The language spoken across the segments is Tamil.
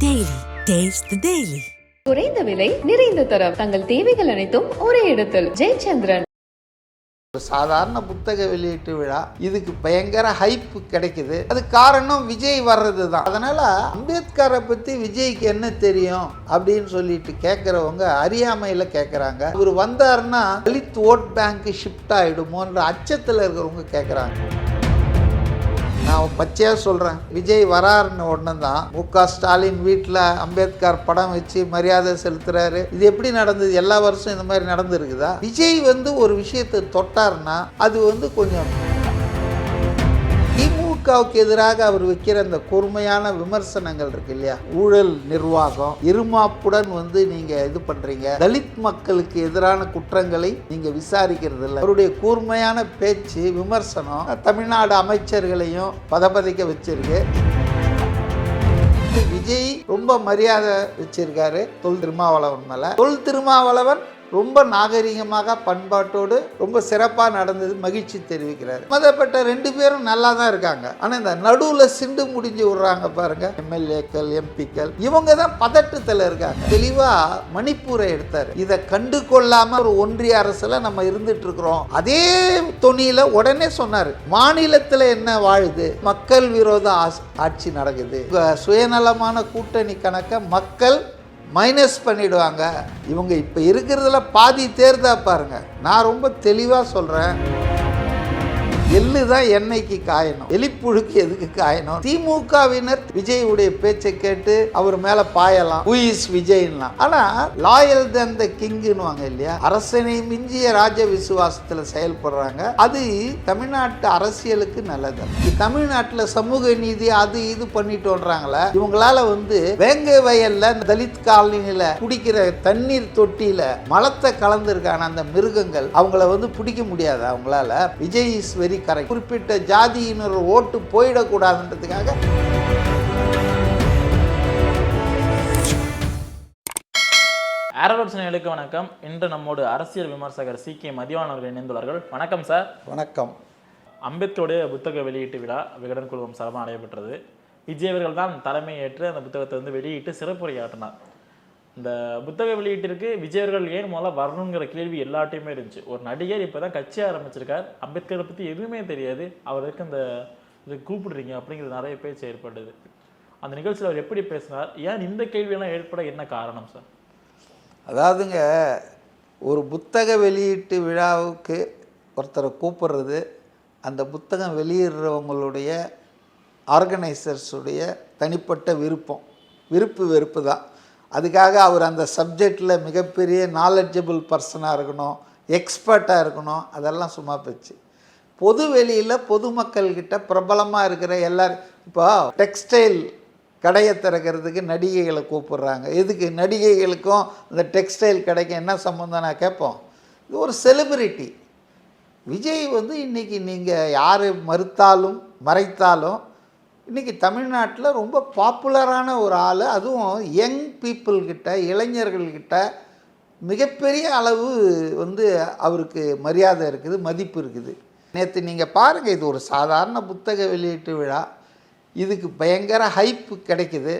Taste the Daily. குறைந்த விலை நிறைந்த தரம். தங்கள் தேவைகள் அனைத்தும் ஒரே இடத்தில். ஜெயச்சந்திரன். ஒரு சாதாரண புத்தக வெளியீட்டு விழா இதுக்கு பயங்கர ஹைப் கிடைக்குது. அது காரணம் விஜய் வர்றது தான் அதனால அம்பேத்கரை பத்தி விஜய்க்கு என்ன தெரியும் அப்படின்னு சொல்லிட்டு கேட்குறவங்க அறியாமையில் கேட்குறாங்க இவர் வந்தாருன்னா தலித் ஓட் பேங்க் ஷிஃப்ட் ஆகிடுமோன்ற அச்சத்தில் இருக்கிறவங்க கேட்குறாங்க நான் பச்சையாக சொல்கிறேன் விஜய் வராருன்னு உடனே தான் மு க ஸ்டாலின் வீட்டில் அம்பேத்கர் படம் வச்சு மரியாதை செலுத்துறாரு. இது எப்படி நடந்தது? எல்லா வருஷம் இந்த மாதிரி நடந்துருக்குதா? விஜய் வந்து ஒரு விஷயத்தை தொட்டாருன்னா அது வந்து கொஞ்சம் திமுகவுக்கு எதிராக அவர் வைக்கிற அந்த கூர்மையான விமர்சனங்கள் இருக்கு இல்லையா? ஊழல் நிர்வாகம் இருமாப்புடன் வந்து நீங்க இது பண்றீங்க. தலித் மக்களுக்கு எதிரான குற்றங்களை நீங்க விசாரிக்கிறது இல்லை. அவருடைய கூர்மையான பேச்சு விமர்சனம் தமிழ்நாடு அமைச்சர்களையும் பதபதிக்க வச்சிருக்கு. விஜய் ரொம்ப மரியாதை வச்சிருக்காரு. தொல் திருமாவளவன் மேல. தொல் திருமாவளவன் ரொம்ப நாகரிகமாக பண்பாட்டோடு ரொம்ப சிறப்பாக நடந்தது மகிழ்ச்சி தெரிவிக்கிறார். மதப்பட்ட ரெண்டு பேரும் நல்லா தான் இருக்காங்க. ஆனால் இந்த நடுவில் சிண்டு முடிஞ்சு விடுறாங்க பாருங்க. எம்எல்ஏக்கள் எம்பிக்கள் இவங்க தான் பதட்டத்தில் இருக்காங்க. தெளிவாக மணிப்பூரை எடுத்தார். இதை கண்டு கொள்ளாம ஒரு ஒன்றிய அரசில் நம்ம இருந்துட்டு இருக்கிறோம். அதே தொனியில் உடனே சொன்னார் மாநிலத்தில் என்ன வாழுது? மக்கள் விரோத ஆட்சி நடக்குது. சுயநலமான கூட்டணி கணக்கை மக்கள் மைனஸ் பண்ணிடுவாங்க. இவங்க இப்போ இருக்கிறதுல பாதி தேர்தா பாருங்கள் நான் ரொம்ப தெளிவாக சொல்கிறேன் எள்ளு தான் எண்ணெய்க்கு காயணும். எலிப்புழுக்கு எதுக்கு காயணும்? திமுகவினர் விஜயுடைய பேச்சை கேட்டு அவர் மேல பாயலாம். ஹூ இஸ் விஜய்லாம் ஆனா லாயல் தன் த கிங்குன்னுவாங்க இல்லையா? அரசனை மிஞ்சிய ராஜ விசுவாசத்துல செயல்படுறாங்க. அது தமிழ்நாட்டு அரசியலுக்கு நல்லது. தமிழ்நாட்டுல சமூக நீதி அது இது பண்ணிட்டு வர்றாங்களே இவங்களால வந்து வேங்கை வயல்ல தலித் காலனியில குடிக்கிற தண்ணீர் தொட்டியில மலத்தை கலந்துருக்கான அந்த மிருகங்கள் அவங்கள வந்து பிடிக்க முடியாது? அவங்களால? விஜய் இஸ் வெரி கரெக்ட் குறிப்பிட்ட ஜாதியினர் ஓட்டு போயிடக்கூடாதுன்றதுக்காக ஆரோட் நேயர்களுக்கு வணக்கம். இன்று நம்மோடு அரசியல் விமர்சகர் சி. கே. மதிவான் அவர்கள் இணைந்துள்ளார்கள். வணக்கம் சார். வணக்கம். அம்பேத்கருடைய புத்தக வெளியீட்டு விழா விகடன் குழுமம் சார்பாக நடைபெற்றது. விஜய் அவர்கள் தான் தலைமை ஏற்று அந்த புத்தகத்தை வந்து வெளியிட்டு சிறப்புரையாற்றினார். இந்த புத்தக வெளியீட்டிற்கு விஜயர்கள் ஏன் முதல்ல வரணுங்கிற கேள்வி எல்லாட்டையுமே இருந்துச்சு. ஒரு நடிகர் இப்போ தான் கட்சி ஆரம்பிச்சிருக்கார். அம்பேத்கரை பற்றி எதுவுமே தெரியாது. அவருக்கு இந்த இது கூப்பிடுறீங்க அப்படிங்கிறது நிறைய பேச்சு ஏற்பட்டது. அந்த நிகழ்ச்சியில் அவர் எப்படி பேசினார்? ஏன் இந்த கேள்வியெல்லாம் ஏற்பட என்ன காரணம் சார்? அதாவதுங்க ஒரு புத்தக வெளியீட்டு விழாவுக்கு ஒருத்தரை கூப்பிடுறது அந்த புத்தகம் வெளியிடுறவங்களுடைய ஆர்கனைசர்ஸுடைய தனிப்பட்ட விருப்பம். விருப்பு வெறுப்பு தான். அதுக்காக அவர் அந்த சப்ஜெக்டில் மிகப்பெரிய நாலெட்ஜபிள் பர்சனாக இருக்கணும் எக்ஸ்பர்ட்டாக இருக்கணும் அதெல்லாம் சும்மா போச்சு. பொது வெளியில் பொதுமக்கள்கிட்ட பிரபலமாக இருக்கிற எல்லாரும் இப்போ டெக்ஸ்டைல் கடையை திறக்கிறதுக்கு நடிகைகளை கூப்பிடுறாங்க. எதுக்கு? நடிகைகளுக்கும் இந்த டெக்ஸ்டைல் கடைக்கு என்ன சம்மந்தம் நான் கேட்போம். இது ஒரு செலிபிரிட்டி விஜய் வந்து இன்றைக்கி நீங்கள் யார் மறுத்தாலும் மறைத்தாலும் இன்றைக்கி தமிழ்நாட்டில் ரொம்ப பாப்புலரான ஒரு ஆள் அதுவும் யங் பீப்புள்கிட்ட இளைஞர்கள்கிட்ட மிகப்பெரிய அளவு வந்து அவருக்கு மரியாதை இருக்குது மதிப்பு இருக்குது. நேற்று நீங்கள் பாருங்கள் இது ஒரு சாதாரண புத்தக வெளியீட்டு விழா. இதுக்கு பயங்கர ஹைப்பு கிடைக்குது.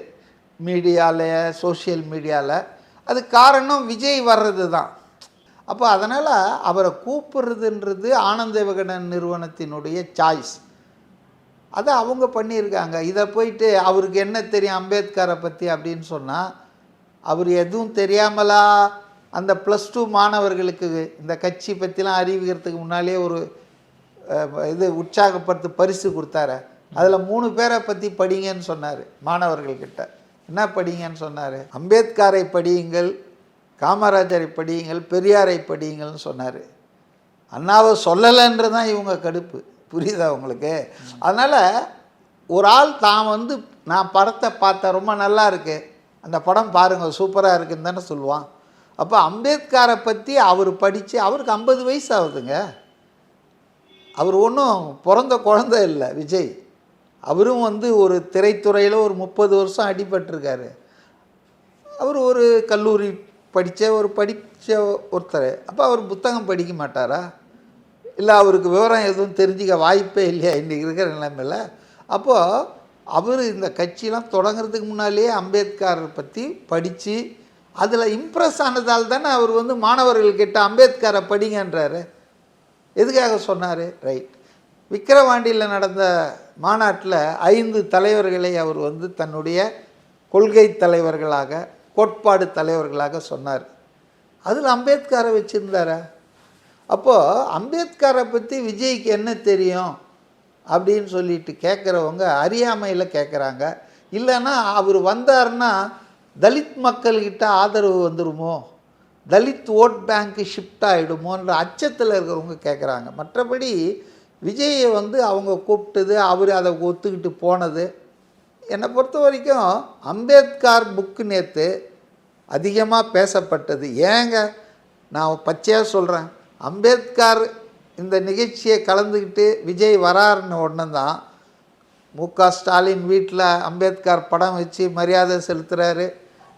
மீடியாவில் சோஷியல் மீடியாவில் அது காரணம் விஜய் வர்றது தான் அப்போ அதனால் அவரை கூப்பிடுறதுன்றது ஆனந்த விகடன் நிறுவனத்தினுடைய சாய்ஸ் அதை அவங்க பண்ணியிருக்காங்க. இதை போயிட்டு அவருக்கு என்ன தெரியும் அம்பேத்கரை பற்றி அப்படின்னு சொன்னால் அவர் எதுவும் தெரியாமலா அந்த ப்ளஸ் டூ மாணவர்களுக்கு இந்த கட்சி பற்றிலாம் அறிவிக்கிறதுக்கு முன்னாலே ஒரு இது உற்சாகப்படுத்தி பரிசு கொடுத்தாரு. அதில் மூணு பேரை பற்றி படிங்கன்னு சொன்னார் மாணவர்கள்கிட்ட. என்ன படிங்கன்னு சொன்னார்? அம்பேத்கரை படியுங்கள் காமராஜரை படியுங்கள் பெரியாரை படியுங்கள்னு சொன்னார். அண்ணாவை சொல்லலைன்றது தான் இவங்க கடுப்பு. புரியுதா உங்களுக்கு? அதனால் ஒரு ஆள் தான் வந்து நான் படத்தை பார்த்தேன் ரொம்ப நல்லா இருக்குது அந்த படம் பாருங்கள் சூப்பராக இருக்குன்னு தானே சொல்லுவான். அப்போ அம்பேத்கரை பற்றி அவர் படித்து அவருக்கு ஐம்பது வயசு ஆகுதுங்க. அவர் ஒன்றும் பிறந்த குழந்தை இல்லை விஜய். அவரும் வந்து ஒரு திரைத்துறையில் ஒரு முப்பது வருஷம் அடிபட்டிருக்காரு. அவர் ஒரு கல்லூரி படித்த ஒரு படித்த ஒருத்தர். அப்போ அவர் புத்தகம் படிக்க மாட்டாரா? இல்லை அவருக்கு விவரம் எதுவும் தெரிஞ்சிக்க வாய்ப்பே இல்லையா? இன்றைக்கி இருக்கிற நிலைமையில். அப்போது அவர் இந்த கட்சியெலாம் தொடங்குறதுக்கு முன்னாலேயே அம்பேத்கர் பற்றி படித்து அதில் இம்ப்ரெஸ் ஆனதால் தானே அவர் வந்து மாணவர்கள்கிட்ட அம்பேத்கரை படிங்கன்றாரு. எதுக்காக சொன்னார்? ரைட் விக்கிரவாண்டியில் நடந்த மாநாட்டில் ஐந்து தலைவர்களை அவர் வந்து தன்னுடைய கொள்கை தலைவர்களாக கோட்பாடு தலைவர்களாக சொன்னார். அதில் அம்பேத்கரை வச்சுருந்தாரா? அப்போது அம்பேத்கரை பற்றி விஜய்க்கு என்ன தெரியும் அப்படின்னு சொல்லிட்டு கேட்குறவங்க அறியாமையில் கேட்குறாங்க இல்லைன்னா அவர் வந்தாருன்னா தலித் மக்கள்கிட்ட ஆதரவு வந்துடுமோ தலித் ஓட் பேங்க்கு ஷிஃப்ட் ஆகிடுமோன்ற அச்சத்தில் இருக்கிறவங்க கேட்குறாங்க மற்றபடி விஜயை வந்து அவங்க கூப்பிட்டது அவர் அதை ஒத்துக்கிட்டு போனது. என்னை பொறுத்த வரைக்கும் அம்பேத்கர் புக்கு நேற்று அதிகமாக பேசப்பட்டது. ஏங்க? நான் பச்சையாக சொல்கிறேன் அம்பேத்கர் இந்த நிகழ்ச்சியை கலந்துக்கிட்டு விஜய் வராருன்னு ஒன்று தான் மு க ஸ்டாலின் வீட்டில் அம்பேத்கர் படம் வச்சு மரியாதை செலுத்துகிறாரு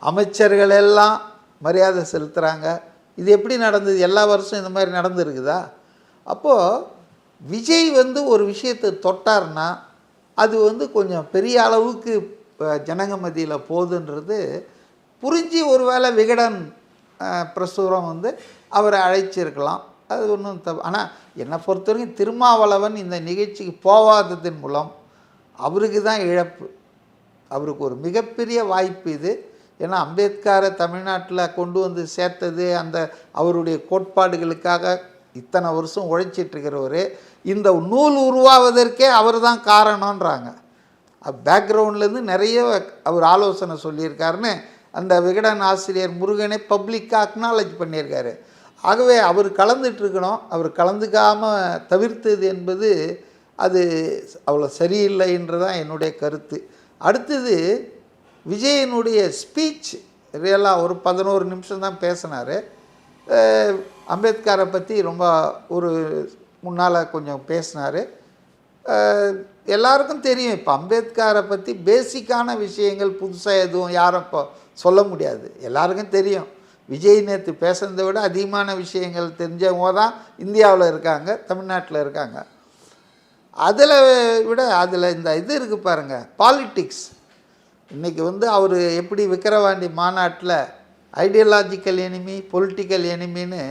அமைச்சர்கள் எல்லாம் மரியாதை செலுத்துகிறாங்க இது எப்படி நடந்தது? எல்லா வருஷம் இந்த மாதிரி நடந்துருக்குதா? அப்போது விஜய் வந்து ஒரு விஷயத்தை தொட்டார்னா அது வந்து கொஞ்சம் பெரிய அளவுக்கு ஜனங்க மத்தியில் போகுதுன்றது புரிஞ்சு ஒருவேளை விகடன் பிரசுரம் வந்து அவரை அழைச்சிருக்கலாம். அது ஒன்றும் தப்பு. ஆனால் என்னை பொறுத்தவரைக்கும் திருமாவளவன் இந்த நிகழ்ச்சிக்கு போகாததன் மூலம் அவருக்கு தான் இழப்பு. அவருக்கு ஒரு மிகப்பெரிய வாய்ப்பு இது. ஏன்னா அம்பேத்கரை தமிழ்நாட்டில் கொண்டு வந்து சேர்த்தது அந்த அவருடைய கோட்பாடுகளுக்காக இத்தனை வருஷம் உழைச்சிட்டு இருக்கிறவர் இந்த நூல் உருவாவதற்கே அவர் தான் காரணன்றாங்க பேக்ரவுண்ட்லேருந்து நிறைய அவர் ஆலோசனை சொல்லியிருக்காருன்னு அந்த விகடன் ஆசிரியர் முருகனை பப்ளிக்காக அக்னாலஜ் பண்ணியிருக்காரு. ஆகவே அவர் கலந்துட்டுருக்கணும். அவர் கலந்துக்காமல் தவிர்த்தது என்பது அது அவ்வளோ சரியில்லைன்றது தான் என்னுடைய கருத்து. அடுத்தது விஜயனுடைய ஸ்பீச் ரியலாக ஒரு பதினோரு நிமிஷம் தான் பேசினார். அம்பேத்கரை பற்றி ரொம்ப ஒரு முன்னால் கொஞ்சம் பேசினார். எல்லாருக்கும் தெரியும் இப்போ அம்பேத்கரை பற்றி பேசிக்கான விஷயங்கள் புதுசாக எதுவும் யாரும் இப்போ சொல்ல முடியாது. எல்லாருக்கும் தெரியும். விஜய் நேற்று பேசுனதை விட அதிகமான விஷயங்கள் தெரிஞ்சவங்க தான் இந்தியாவில் இருக்காங்க தமிழ்நாட்டில் இருக்காங்க. அதில் விட அதில் இந்த இது இருக்குது பாருங்கள் பாலிட்டிக்ஸ் இன்றைக்கி வந்து அவர் எப்படி விக்கிரவாண்டி மாநாட்டில் ஐடியாலாஜிக்கல் எனிமி பொலிட்டிக்கல் எனிமின்னு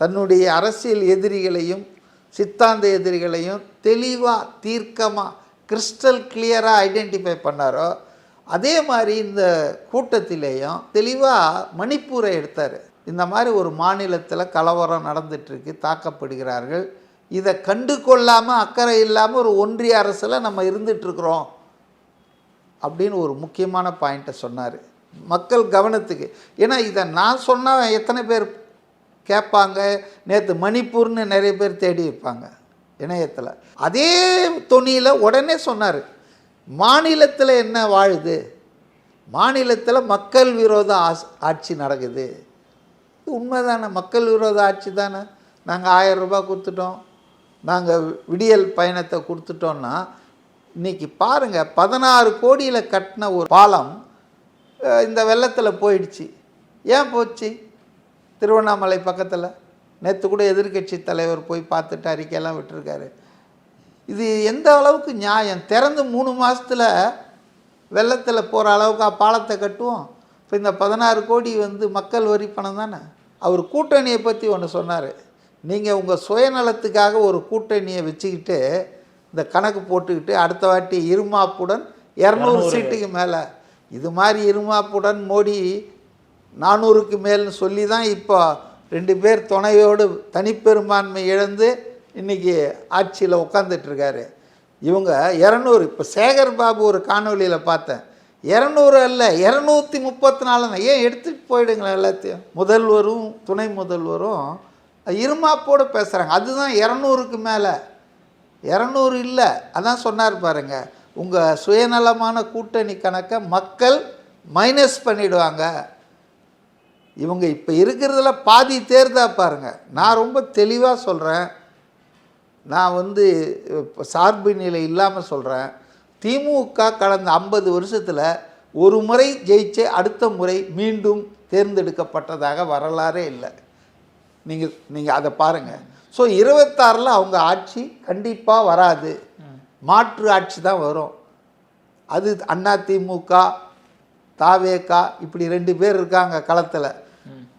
தன்னுடைய அரசியல் எதிரிகளையும் சித்தாந்த எதிரிகளையும் தெளிவாக தீர்க்கமாக கிறிஸ்டல் கிளியராக ஐடென்டிஃபை பண்ணாரோ அதே மாதிரி இந்த கூட்டத்திலேயும் தெளிவாக மணிப்பூரை எடுத்தார். இந்த மாதிரி ஒரு மாநிலத்தில் கலவரம் நடந்துட்டுருக்கு தாக்கப்படுகிறார்கள். இதை கண்டு கொள்ளாமல் அக்கறை இல்லாமல் ஒரு ஒன்றிய அரசில் நம்ம இருந்துகிட்ருக்குறோம் அப்படின்னு ஒரு முக்கியமான பாயிண்ட்டை சொன்னார். மக்கள் கவனத்துக்கு. ஏன்னா இதை நான் சொன்னால் எத்தனை பேர் கேட்பாங்க? நேற்று மணிப்பூர்னு நிறைய பேர் தேடி வைப்பாங்க இணையத்தில். அதே தொனியில் உடனே சொன்னார் மாநிலத்தில் என்ன வாழுது? மாநிலத்தில் மக்கள் விரோத ஆட்சி நடக்குது. இது உண்மைதானே? மக்கள் விரோத ஆட்சி தானே? நாங்கள் ஆயிரம் ரூபாய் கொடுத்துட்டோம். நாங்கள் விடியல் பயணத்தை கொடுத்துட்டோன்னா இன்றைக்கி பாருங்கள் பதினாறு கோடியில் கட்டின ஒரு பாலம் இந்த வெள்ளத்தில் போயிடுச்சு. ஏன் போச்சு? திருவண்ணாமலை பக்கத்தில். நேற்று கூட எதிர்க்கட்சி தலைவர் போய் பார்த்துட்டு அறிக்கையெல்லாம் விட்டுருக்காரு. இது எந்த அளவுக்கு நியாயம்? திறந்து மூணு மாதத்தில் வெள்ளத்தில் போகிற அளவுக்கு பாலத்தை கட்டுவோம். இப்போ இந்த பதினாறு கோடி வந்து மக்கள் வரி பணம் தானே? அவர் கூட்டணியை பற்றி ஒன்று சொன்னார். நீங்கள் உங்கள் சுயநலத்துக்காக ஒரு கூட்டணியை வச்சுக்கிட்டு இந்த கணக்கு போட்டுக்கிட்டு அடுத்த வாட்டி இருமாப்புடன் இரநூறு சீட்டுக்கு மேலே. இது மாதிரி இருமாப்புடன் மோடி நானூறுக்கு மேல்னு சொல்லி தான் இப்போ ரெண்டு பேர் துணையோடு தனிப்பெரும்பான்மை இழந்து இன்றைக்கி ஆட்சியில் உட்காந்துட்ருக்காரு இவங்க இரநூறு இப்போ சேகர் பாபு ஒரு காணொலியில் பார்த்தேன். இரநூறு அல்ல இரநூத்தி முப்பத்தி நாலுன்னு ஏன் எடுத்துகிட்டு போயிடுங்களேன் எல்லாத்தையும்? முதல்வரும் துணை முதல்வரும் இருமாப்போடு பேசுகிறாங்க அதுதான் இரநூறுக்கு மேலே. இரநூறு இல்லை. அதான் சொன்னார் பாருங்க. உங்கள் சுயநலமான கூட்டணி கணக்கை மக்கள் மைனஸ் பண்ணிடுவாங்க. இவங்க இப்போ இருக்கிறதுல பாதி தேர்தா பாருங்கள் நான் ரொம்ப தெளிவாக சொல்கிறேன் நான் வந்து சார்பு நிலை இல்லாமல் சொல்கிறேன் திமுக கடந்த ஐம்பது வருஷத்தில் ஒரு முறை ஜெயிச்சு அடுத்த முறை மீண்டும் தேர்ந்தெடுக்கப்பட்டதாக வரலாறே இல்லை. நீங்கள் நீங்கள் அதை பாருங்கள் ஸோ இருபத்தாறில் அவங்க ஆட்சி கண்டிப்பாக வராது. மாற்று ஆட்சி தான் வரும். அது அண்ணா திமுக தாவேகா இப்படி ரெண்டு பேர் இருக்காங்க களத்தில்.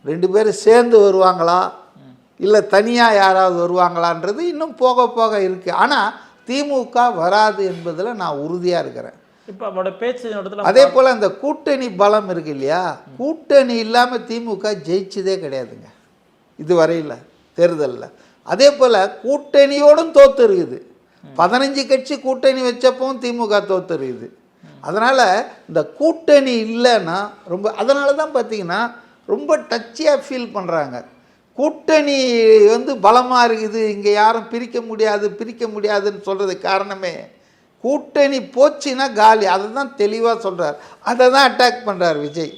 ரெண்டு பேரும் சேர்ந்து வருவாங்களா? இல்லை தனியாக யாராவது வருவாங்களான்றது இன்னும் போக போக இருக்குது ஆனால் திமுக வராது என்பதில் நான் உறுதியாக இருக்கிறேன். இப்போ அவரோட பேச்சு அதே போல் அந்த கூட்டணி பலம் இருக்கு இல்லையா? கூட்டணி இல்லாமல் திமுக ஜெயிச்சதே கிடையாதுங்க. இது வரையில் தேர்தலில். அதே போல் கூட்டணியோடும் தோத்து இருக்குது பதினஞ்சு கட்சி கூட்டணி வச்சப்பவும் திமுக தோத்து இருக்குது அதனால் இந்த கூட்டணி இல்லைன்னா ரொம்ப அதனால தான் பார்த்தீங்கன்னா ரொம்ப டச்சியாக ஃபீல் பண்ணுறாங்க கூட்டணி வந்து பலமாக இருக்குது இங்கே யாரும் பிரிக்க முடியாது பிரிக்க முடியாதுன்னு சொல்கிறது காரணமே கூட்டணி போச்சுன்னா காலி. அதை தான் தெளிவாக சொல்கிறார் அதை தான் அட்டாக் பண்ணுறார் விஜய்.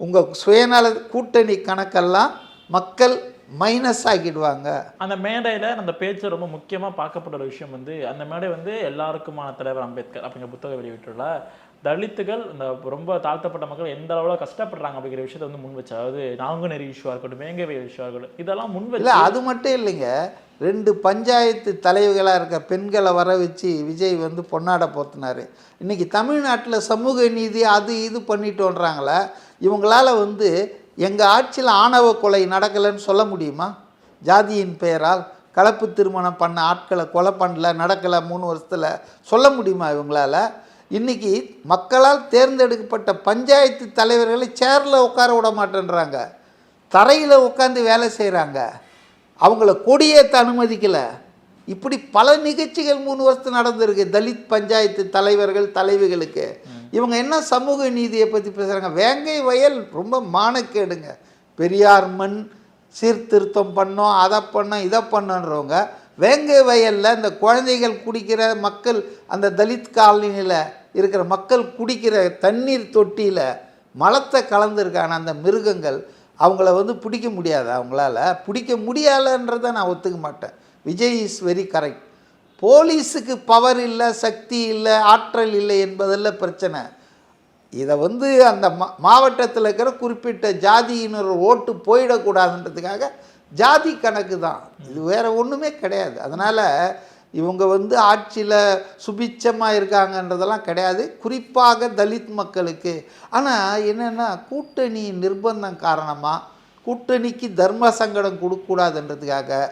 உங்கள் சுயநல கூட்டணி கணக்கெல்லாம் மக்கள் மைனஸ் ஆக்கிடுவாங்க அந்த மேடையில் அந்த பேச்சு ரொம்ப முக்கியமாக பார்க்கப்பட்ட விஷயம் வந்து அந்த மேடை வந்து எல்லாருக்குமான தலைவர் அம்பேத்கர் அப்படிங்கிற புத்தக வெளியிட்டுள்ள தலித்துகள் இந்த ரொம்ப தாழ்த்தப்பட்ட மக்கள் எந்த அளவில் கஷ்டப்படுறாங்க அப்படிங்கிற விஷயத்தை வந்து முன் வச்சு அதாவது நாங்குநெறி இஷ்யூவாக இருக்கட்டும் வேங்கவை இஷ்யூவாக இருக்கட்டும் இதெல்லாம் முன் இல்லை வச்சு அது மட்டும் இல்லைங்க. ரெண்டு பஞ்சாயத்து தலைவர்களாக இருக்க பெண்களை வர வச்சு விஜய் வந்து பொன்னாட போத்தினார். இன்றைக்கி தமிழ்நாட்டில் சமூக நீதி அது இது பண்ணிட்டோன்றாங்களே இவங்களால வந்து எங்கள் ஆட்சியில் ஆணவ கொலை நடக்கலைன்னு சொல்ல முடியுமா? ஜாதியின் பெயரால் கலப்பு திருமணம் பண்ண ஆட்களை கொலை பண்ணல நடக்கலை மூணு வருஷத்தில் சொல்ல முடியுமா இவங்களால? இன்றைக்கி மக்களால் தேர்ந்தெடுக்கப்பட்ட பஞ்சாயத்து தலைவர்களை சேரில் உட்கார விட மாட்டேன்றாங்க. தரையில் உட்காந்து வேலை செய்கிறாங்க அவங்கள கொடியேற்ற அனுமதிக்கலை. இப்படி பல நிகழ்ச்சிகள் மூணு வருஷத்து நடந்திருக்கு. தலித் பஞ்சாயத்து தலைவர்கள் தலைவிகளுக்கு. இவங்க என்ன சமூக நீதியை பற்றி பேசுகிறாங்க வேங்கை வயல் ரொம்ப மானக்கேடுங்க. பெரியார் மண் சீர்திருத்தம் பண்ணோம் அதை பண்ணோம் இதை பண்ணன்றவங்க வேங்கை வயலில் இந்த குழந்தைகள் குடிக்கிற மக்கள் அந்த தலித் காலனியில் இருக்கிற மக்கள் குடிக்கிற தண்ணீர் தொட்டியில் மலத்தை கலந்துருக்கான அந்த மிருகங்கள் அவங்கள வந்து பிடிக்க முடியாது. அவங்களால பிடிக்க முடியலைன்றதை நான் ஒத்துக்க மாட்டேன். விஜய் இஸ் வெரி கரெக்ட் போலீஸுக்கு பவர் இல்லை சக்தி இல்லை ஆற்றல் இல்லை என்பதில் பிரச்சனை. இதை வந்து அந்த மா மாவட்டத்தில் இருக்கிற குறிப்பிட்ட ஜாதியினர் ஓட்டு போயிடக்கூடாதுன்றதுக்காக ஜாதி கணக்கு தான். இது வேறு ஒன்றுமே கிடையாது. அதனால் இவங்க வந்து ஆட்சியில் சுபிச்சமாக இருக்காங்கன்றதெல்லாம் கிடையாது. குறிப்பாக தலித் மக்களுக்கு. ஆனால் என்னென்னா கூட்டணி நிர்பந்தம் காரணமாக கூட்டணிக்கு தர்ம சங்கடம் கொடுக்கக்கூடாதுன்றதுக்காக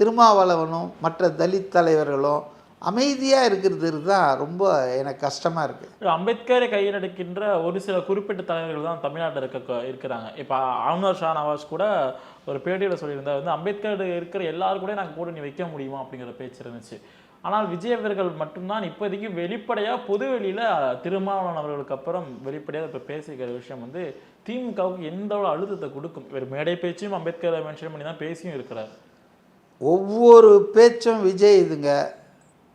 திருமாவளவனும் மற்ற தலித் தலைவர்களும் அமைதியாக இருக்கிறது தான் ரொம்ப எனக்கு கஷ்டமாக இருக்குது அம்பேத்கரை கையில் எடுக்கின்ற ஒரு சில குறிப்பிட்ட தலைவர்கள் தான் தமிழ்நாட்டில் இருக்க இருக்கிறாங்க. இப்போ ஆம்னர் ஷா நவாஸ் கூட ஒரு பேட்டியில் சொல்லியிருந்தார் வந்து அம்பேத்கர் இருக்கிற எல்லாரும் கூட நாங்கள் கூட்டணி வைக்க முடியுமா அப்படிங்கிற பேச்சு இருந்துச்சு. ஆனால் விஜய் அவர்கள் மட்டும்தான் இப்போதைக்கு வெளிப்படையாக பொது வெளியில் திருமாவளவன் அவர்களுக்கு அப்புறம் வெளிப்படையாக இப்போ பேசிக்கிற விஷயம் வந்து திமுகவுக்கு எந்த அளவு அழுத்தத்தை கொடுக்கும்? ஒரு மேடை பேச்சும் அம்பேத்கரை மென்ஷன் பண்ணி தான் பேசியும் இருக்கிறார். ஒவ்வொரு பேச்சும் விஜய் இதுங்க.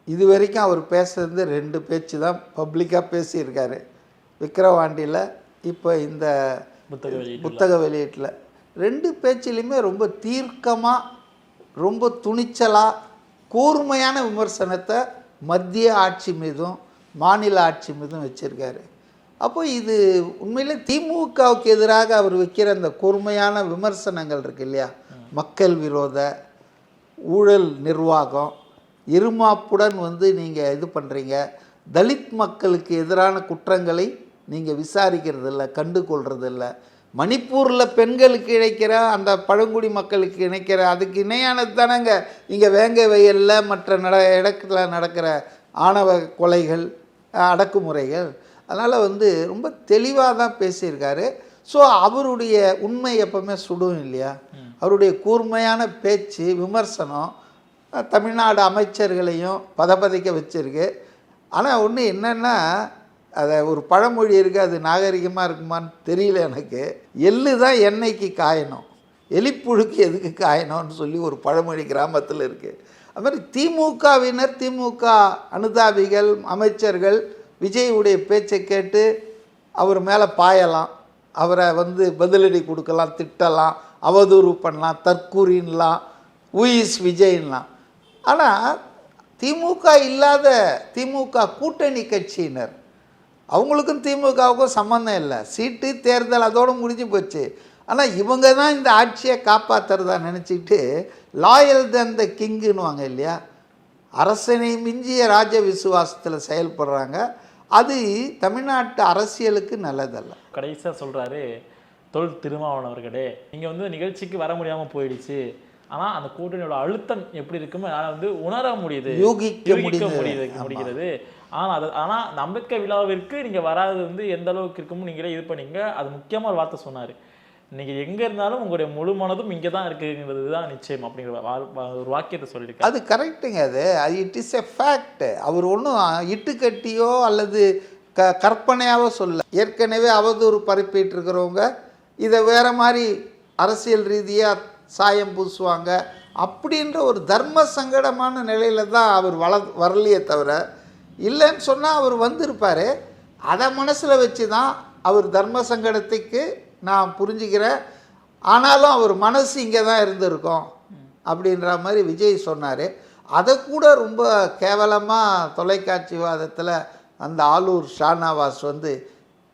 இது வரைக்கும் அவர் பேசுறது ரெண்டு பேச்சு தான். பப்ளிக்காக பேசியிருக்காரு. விக்கிரவாண்டியில் இப்போ இந்த புத்தக வெளியீட்டுல. புத்தக வெளியீட்டில். ரெண்டு பேச்சிலையுமே ரொம்ப தீர்க்கமாக ரொம்ப துணிச்சலாக கூர்மையான விமர்சனத்தை மத்திய ஆட்சி மீதும் மாநில ஆட்சி மீதும் வச்சுருக்காரு. அப்போ இது உண்மையிலே திமுகவுக்கு எதிராக அவர் வைக்கிற அந்த கூர்மையான விமர்சனங்கள் இருக்கு இல்லையா? மக்கள் விரோத ஊழல் நிர்வாகம் இருமாப்புடன் வந்து நீங்கள் இது பண்ணுறீங்க தலித் மக்களுக்கு எதிரான குற்றங்களை நீங்கள் விசாரிக்கிறது இல்லை கண்டு கொள்றது இல்ல மணிப்பூரில் பெண்களுக்கு இழைக்கிற அந்த பழங்குடி மக்களுக்கு இணைக்கிற அதுக்கு இணையானது தானேங்க. இங்கே வேங்கை வயலில் மற்ற நட இடத்துல நடக்கிற ஆணவ கொலைகள் அடக்குமுறைகள். அதனால் வந்து ரொம்ப தெளிவாக தான் பேசியிருக்காரு. ஸோ அவருடைய உண்மை எப்பவுமே சுடும் இல்லையா? அவருடைய கூர்மையான பேச்சு விமர்சனம் தமிழ்நாடு அமைச்சர்களையும் பதப்பதைக்க வச்சிருக்கு. ஆனால் ஒன்று என்னென்னா அதை ஒரு பழமொழி இருக்குது அது நாகரிகமாக இருக்குமான்னு தெரியல எனக்கு. எள்ளு தான் எண்ணெய்க்கு காயணும். எலிப்புழுக்கு எதுக்கு காயணும்னு சொல்லி ஒரு பழமொழி கிராமத்தில் இருக்குது அது மாதிரி திமுகவினர் திமுக அனுதாபிகள் அமைச்சர்கள் விஜயுடைய பேச்சை கேட்டு அவர் மேலே பாயலாம். அவரை வந்து பதிலடி கொடுக்கலாம் திட்டலாம் அவதூறு பண்ணலாம் தற்கூறின்லாம் உயிஸ் விஜயின்லாம். ஆனால் திமுக இல்லாத திமுக கூட்டணி கட்சியினர் அவங்களுக்கும் திமுகவுக்கும் சம்மந்தம் இல்லை. சீட்டு தேர்தல் அதோடு முடிஞ்சு போச்சு. ஆனால் இவங்க தான் இந்த ஆட்சியை காப்பாற்றுறதா நினச்சிக்கிட்டு லாயல் தன் த கிங்குன்னுவாங்க இல்லையா? அரசனை மிஞ்சிய ராஜ விசுவாசத்தில் செயல்படுறாங்க. அது தமிழ்நாட்டு அரசியலுக்கு நல்லதல்ல. கடைசியாக சொல்கிறாரு தொல் திருமாவளவர்களே நீங்கள் வந்து நிகழ்ச்சிக்கு வர முடியாமல் போயிடுச்சு. ஆனா அந்த கூட்டணியோட அழுத்தம் எப்படி இருக்குமோ என்னால வந்து உணர முடியுது. யூகிக்க முடியுது. முடிகிறது. ஆனா அது ஆனா அந்த அம்பேத்கர் விழாவிற்கு நீங்க வராது வந்து எந்த அளவுக்கு இருக்குமோ நீங்களே இது பண்ணீங்க. அது முக்கியமா ஒரு வார்த்தை சொன்னாரு. நீங்க எங்க இருந்தாலும் உங்களுடைய முழு மனதும் இங்க தான் இருக்குங்கிறது தான் நிச்சயம் அப்படிங்கிற ஒரு வாக்கியத்தை சொல்லியிருக்காரு. அது கரெக்டுங்க அது. அது இட் இஸ் எ ஃபேக்ட் அவர் ஒன்றும் இட்டுக்கட்டியோ அல்லது க கற்பனையாவோ சொல்ல ஏற்கனவே அவதூறு பரப்பிட்டு இருக்கிறவங்க இதை வேற மாதிரி அரசியல் ரீதியாக சாயம் பூசுவாங்க. அப்படின்ற ஒரு தர்ம சங்கடமான நிலையில தான் அவர் வள வரலையே தவிர இல்லைன்னு சொன்னால் அவர் வந்திருப்பார். அதை மனசில் வச்சு தான் அவர் தர்ம சங்கடத்துக்கு நான் புரிஞ்சுக்கிறேன். ஆனாலும் அவர் மனசு இங்கே தான் இருந்திருக்கும் அப்படின்ற மாதிரி விஜய் சொன்னார். அதை கூட ரொம்ப கேவலமாக தொலைக்காட்சி வாதத்தில் அந்த ஆலூர் ஷானாவாஸ் வந்து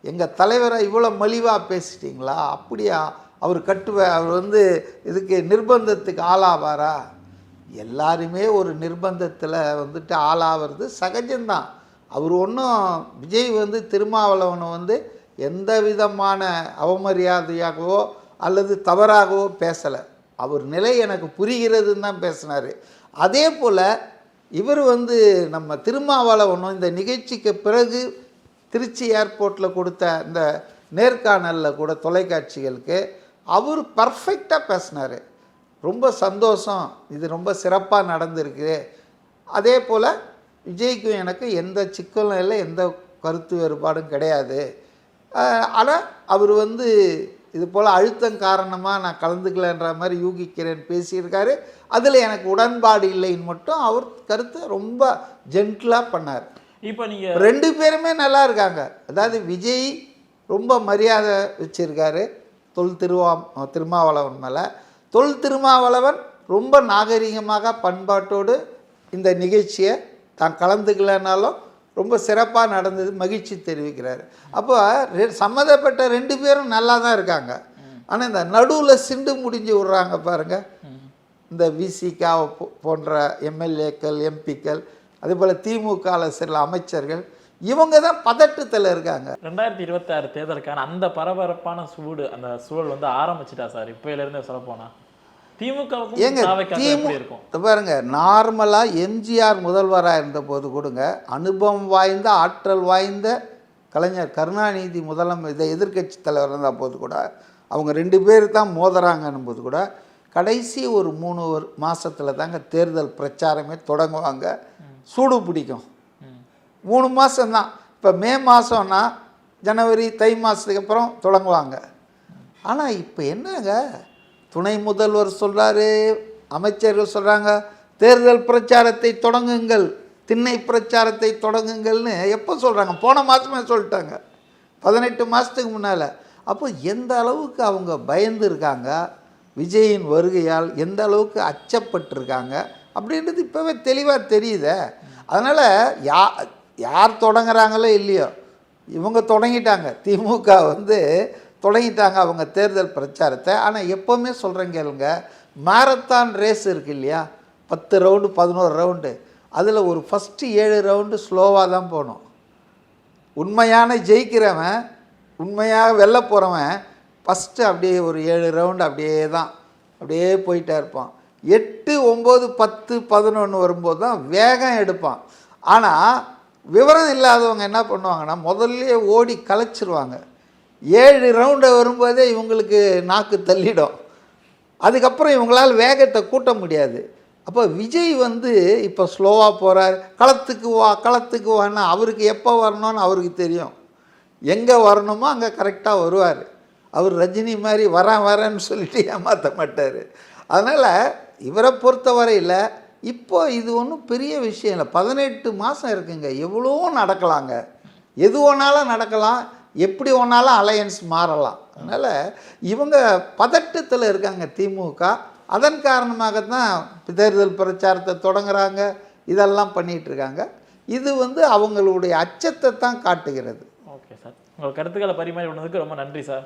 எங்கள் தலைவரை இவ்வளோ மலிவாக பேசிட்டீங்களா? அப்படியா? அவர் கட்டுவ அவர் வந்து இதுக்கு நிர்பந்தத்துக்கு ஆளாவாரா? எல்லாருமே ஒரு நிர்பந்தத்தில் வந்துட்டு ஆளாகிறது சகஜம்தான். அவர் ஒன்றும் விஜய் வந்து திருமாவளவனை வந்து எந்த விதமான அவமரியாதையாகவோ அல்லது தவறாகவோ பேசலை. அவர் நிலை எனக்கு புரிகிறதுன்னு தான் பேசினார். அதே போல் இவர் வந்து நம்ம திருமாவளவனும் இந்த நிகழ்ச்சிக்கு பிறகு திருச்சி ஏர்போர்ட்டில் கொடுத்த இந்த நேர்காணலில் கூட தொலைக்காட்சிகளுக்கு அவர் பர்ஃபெக்டாக பேசினார். ரொம்ப சந்தோஷம். இது ரொம்ப சிறப்பாக நடந்திருக்கு. அதே போல் விஜய்க்கும் எனக்கு எந்த சிக்கலும் இல்லை எந்த கருத்து வேறுபாடும் கிடையாது. ஆனால் அவர் வந்து இது போல் அழுத்தம் காரணமாக நான் கலந்துக்கலன்ற மாதிரி யூகிக்கிறேன் பேசியிருக்காரு. அதில் எனக்கு உடன்பாடு இல்லைன்னு மட்டும் அவர் கருத்தை ரொம்ப ஜென்டிலாக பண்ணார். இப்போ நீங்க ரெண்டு பேருமே நல்லா இருக்காங்க. அதாவது விஜய் ரொம்ப மரியாதை வச்சிருக்காரு. தொல் திருவா திருமாவளவன் மேலே. தொல் திருமாவளவன் ரொம்ப நாகரிகமாக பண்பாட்டோடு இந்த நிகழ்ச்சியை தான் கலந்துக்கலனாலும் ரொம்ப சிறப்பாக நடந்தது மகிழ்ச்சி தெரிவிக்கிறார். அப்போ ரெ- சம்மந்தப்பட்ட ரெண்டு பேரும் நல்லா தான் இருக்காங்க. ஆனால் இந்த நடுவில் சிண்டு முடிஞ்சு விட்றாங்க பாருங்கள் இந்த விசிகா போன்ற எம்எல்ஏக்கள் எம்பிக்கள் அதே போல் திமுகவில் சில அமைச்சர்கள் இவங்க தான் பதட்டத்தில் இருக்காங்க. ரெண்டாயிரத்தி இருபத்தி ஆறு தேர்தலுக்கான அந்த பரபரப்பான சூடு அந்த சூழல் வந்து ஆரம்பிச்சிட்டா சார் இப்பயில இருந்தே சொல்ல போனா திமுகவுக்கும் ஏங்க தாவைக்காக திமு எப்படி இருக்கும்? இத பாருங்க நார்மலாக எம்ஜிஆர் முதல்வராக இருந்தபோது கொடுங்க அனுபவம் வாய்ந்த ஆற்றல் வாய்ந்த கலைஞர் கருணாநிதி முதலமை இதை எதிர்க்கட்சி தலைவர் இருந்த போது கூட அவங்க ரெண்டு பேர் தான் மோதுறாங்கன்னும் போது கூட கடைசி ஒரு மூணு ஒரு மாசத்துல தாங்க தேர்தல் பிரச்சாரமே தொடங்குவாங்க. சூடு பிடிக்கும். மூணு மாதம்தான் இப்போ மே மாதம்னா ஜனவரி தை மாதத்துக்கு அப்புறம் தொடங்குவாங்க. ஆனால் இப்போ என்னங்க? துணை முதல்வர் சொல்கிறாரு அமைச்சர்கள் சொல்கிறாங்க தேர்தல் பிரச்சாரத்தை தொடங்குங்கள் திண்ணை பிரச்சாரத்தை தொடங்குங்கள்னு எப்போ சொல்கிறாங்க போன மாதமே சொல்லிட்டாங்க. பதினெட்டு மாதத்துக்கு முன்னால். அப்போ எந்த அளவுக்கு அவங்க பயந்து இருக்காங்க? விஜயின் வருகையால் எந்த அளவுக்கு அச்சப்பட்டிருக்காங்க? அப்படின்றது இப்போவே தெளிவாக தெரியுதே. அதனால் யா யார் தொடங்குறாங்களோ இல்லையோ இவங்க தொடங்கிட்டாங்க. திமுக வந்து தொடங்கிட்டாங்க அவங்க தேர்தல் பிரச்சாரத்தை. ஆனால் எப்போவுமே சொல்கிறேன் கேளுங்க மாரத்தான் ரேஸ் இருக்கு இல்லையா? பத்து ரவுண்டு பதினோரு ரவுண்டு அதில் ஒரு ஃபஸ்ட்டு ஏழு ரவுண்டு ஸ்லோவாக தான் போகணும். உண்மையான ஜெயிக்கிறவன் உண்மையாக வெல்ல போகிறவன் ஃபஸ்ட்டு அப்படியே ஒரு ஏழு ரவுண்டு அப்படியே தான் அப்படியே போயிட்டே இருப்பான். எட்டு ஒம்பது பத்து பதினொன்று வரும்போது தான் வேகம் எடுப்பான். ஆனால் விவரம் இல்லாதவங்க என்ன பண்ணுவாங்கன்னா முதல்லயே ஓடி கலைச்சிருவாங்க. ஏழு ரவுண்டை வரும்போதே இவங்களுக்கு நாக்கு தள்ளிடும். அதுக்கப்புறம் இவங்களால் வேகத்தை கூட்ட முடியாது. அப்போ விஜய் வந்து இப்போ ஸ்லோவாக போகிறார் களத்துக்கு வா களத்துக்கு வான்னா அவருக்கு எப்போ வரணும்னு அவருக்கு தெரியும். எங்கே வரணுமோ அங்கே கரெக்டாக வருவார். அவர் ரஜினி மாதிரி வரேன் வரேன்னு சொல்லிட்டு ஏமாற்ற மாட்டார். அதனால் இவரை பொறுத்தவரையில் இப்போ இது ஒன்றும் பெரிய விஷயம் இல்லை. பதினெட்டு மாதம் இருக்குங்க. எவ்வளோ நடக்கலாங்க? எது வேணாலும் நடக்கலாம்? எப்படி வேணாலும் அலையன்ஸ் மாறலாம்? அதனால் இவங்க பதட்டத்தில் இருக்காங்க திமுக. அதன் காரணமாக தான் தேர்தல் பிரச்சாரத்தை தொடங்குறாங்க. இதெல்லாம் பண்ணிகிட்ருக்காங்க இது வந்து அவங்களுடைய அச்சத்தை தான் காட்டுகிறது. Okay sir. உங்கள் கருத்துக்களை பரிமாறி கொண்டதுக்கு ரொம்ப நன்றி sir.